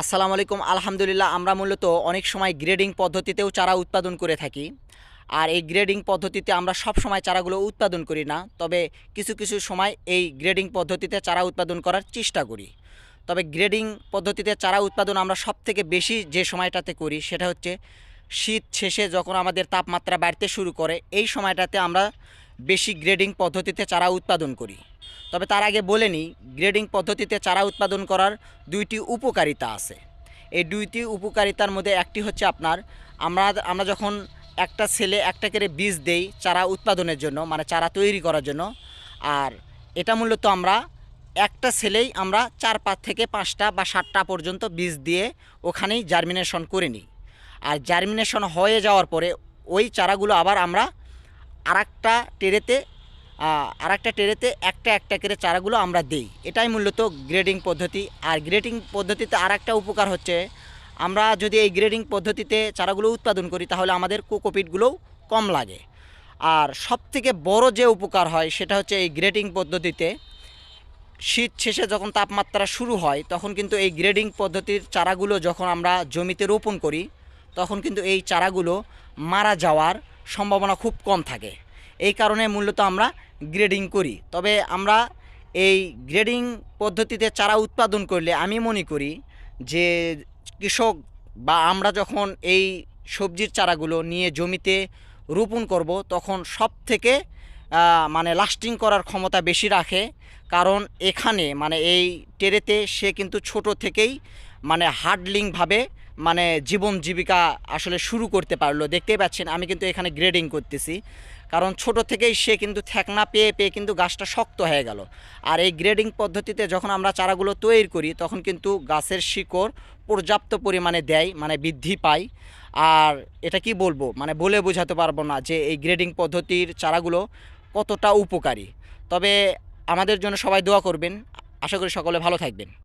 আসসালামু আলাইকুম। আলহামদুলিল্লাহ, আমরা মূলত অনেক সময় গ্রেডিং পদ্ধতিতেও চারা উৎপাদন করে থাকি। আর এই গ্রেডিং পদ্ধতিতে আমরা সব সময় চারাগুলো উৎপাদন করি না। তবে কিছু কিছু সময় এই গ্রেডিং পদ্ধতিতে চারা উৎপাদন করার চেষ্টা করি। তবে গ্রেডিং পদ্ধতিতে চারা উৎপাদন আমরা সব থেকে বেশি যে সময়টাতে করি সেটা হচ্ছে শীত শেষে যখন আমাদের তাপমাত্রা বাড়তে শুরু করে, এই সময়টাতে আমরা বেশি গ্রেডিং পদ্ধতিতে চারা উৎপাদন করি। তবে তার আগে বলে নিই গ্রেডিং পদ্ধতিতে চারা উৎপাদন করার দুইটি উপকারিতা আছে। এই দুইটি উপকারিতার মধ্যে একটি হচ্ছে আপনার, আমরা আমরা যখন একটা ছেলে একটা করে বীজ দেই চারা উৎপাদনের জন্য মানে চারা তৈরি করার জন্য, আর এটা মূলত আমরা একটা ছেলেই আমরা চার, পাঁচ থেকে পাঁচটা বা সাতটা পর্যন্ত বীজ দিয়ে ওখানেই জার্মিনেশন করে নিই। আর জার্মিনেশন হয়ে যাওয়ার পরে ওই চারাগুলো আবার আমরা আরেকটা টেরেতে আর একটা টেরেতে একটা একটা করে চারাগুলো আমরা দিই। এটাই মূলত গ্রেডিং পদ্ধতি। আর গ্রেডিং পদ্ধতিতে আর একটা উপকার হচ্ছে, আমরা যদি এই গ্রেডিং পদ্ধতিতে চারাগুলো উৎপাদন করি, তাহলে আমাদের কোকোপিটগুলোও কম লাগে। আর সবথেকে বড় যে উপকার হয়, সেটা হচ্ছে এই গ্রেডিং পদ্ধতিতে শীত শেষে যখন তাপমাত্রা শুরু হয়, তখন কিন্তু এই গ্রেডিং পদ্ধতির চারাগুলো যখন আমরা জমিতে রোপণ করি, তখন কিন্তু এই চারাগুলো মারা যাওয়ার সম্ভাবনা খুব কম থাকে। এই কারণে মূলত আমরা গ্রেডিং করি। তবে আমরা এই গ্রেডিং পদ্ধতিতে চারা উৎপাদন করলে আমি মনে করি যে কৃষক বা আমরা যখন এই সবজির চারাগুলো নিয়ে জমিতে রোপণ করব, তখন সব থেকে মানে লাস্টিং করার ক্ষমতা বেশি রাখে। কারণ এখানে মানে এই টেরেতে সে কিন্তু ছোট থেকেই মানে হার্ডলিংভাবে মানে জীবন জীবিকা আসলে শুরু করতে পারল। দেখতেই পাচ্ছেন, আমি কিন্তু এখানে গ্রেডিং করতেছি। কারণ ছোট থেকেই সে কিন্তু ঠেকনা পেয়ে পেয়ে কিন্তু গাছটা শক্ত হয়ে গেল। আর এই গ্রেডিং পদ্ধতিতে যখন আমরা চারাগুলো তৈরি করি, তখন কিন্তু গাছের শিকড় পর্যাপ্ত পরিমাণে দেয় মানে বৃদ্ধি পায়। আর এটা কি বলব? মানে বলে বোঝাতে পারব না যে এই গ্রেডিং পদ্ধতির চারাগুলো কতটা উপকারী। তবে আমাদের জন্য সবাই দোয়া করবেন। আশা করি সকলে ভালো থাকবেন।